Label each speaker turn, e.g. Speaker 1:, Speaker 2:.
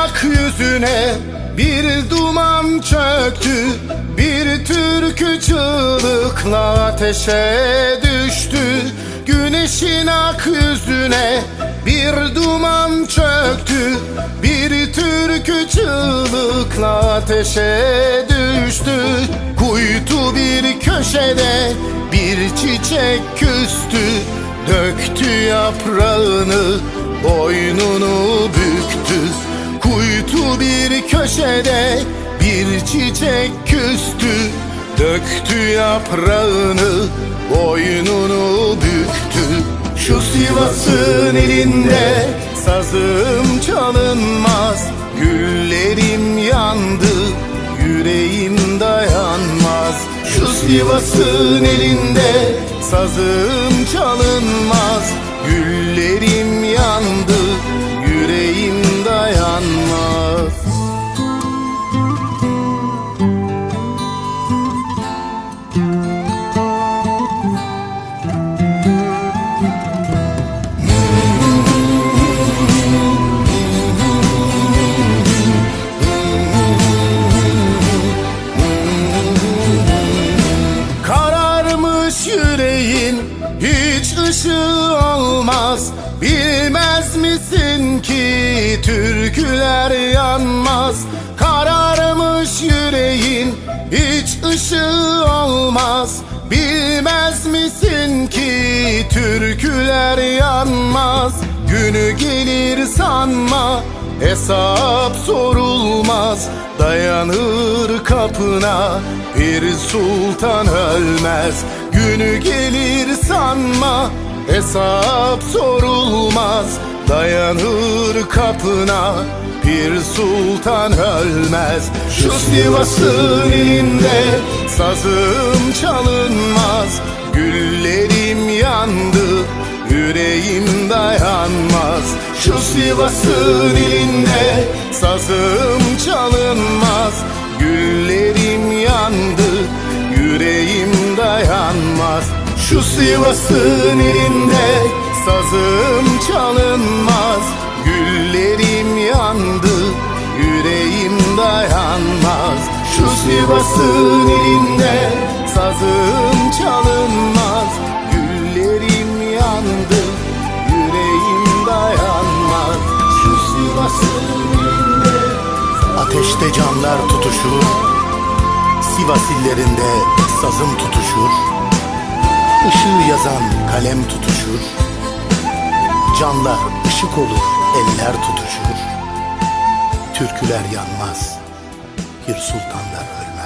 Speaker 1: Ak yüzüne. Bir duman çöktü. Bir türkü çığlıkla ateşe düştü. Güneşin ak yüzüne bir duman çöktü. Bir türkü çığlıkla ateşe düştü. Kuytu bir köşede bir çiçek küstü. Döktü yaprağını boynunu Kuytu bir köşede bir çiçek küstü. Döktü yaprağını boynunu büktü. Şu Sivas'ın elinde sazım çalınmaz. Güllerim yandı yüreğim dayanmaz. Şu Sivas'ın elinde sazım çalınmaz. Güllerim hiç ışığı olmaz. Bilmez misin ki türküler yanmaz? Kararmış yüreğin hiç ışığı olmaz. Bilmez misin ki türküler yanmaz? Günü gelir sanma hesap sorulmaz. Dayanır kapına bir sultan ölmez Günü gelir sanma hesap sorulmaz. Dayanır kapına bir sultan ölmez. Şu Sivas'ın elinde sazım çalınmaz. Güllerim yandı yüreğim dayanmaz. Şu Sivas'ın elinde sazım çalınmaz. Güllerim yandı yüreğim dayanmaz Şu Sivas'ın elinde sazım çalınmaz. Güllerim yandı yüreğim dayanmaz. Şu Sivas'ın elinde sazım çalınmaz. Güllerim yandı yüreğim dayanmaz. Şu Sivas'ın elinde Ateşte canlar tutuşur. Sivas illerinde sazım tutuşur. Işığı yazan kalem tutuşur. Canlar ışık olur eller tutuşur. Türküler yanmaz Bir sultanlar ölmez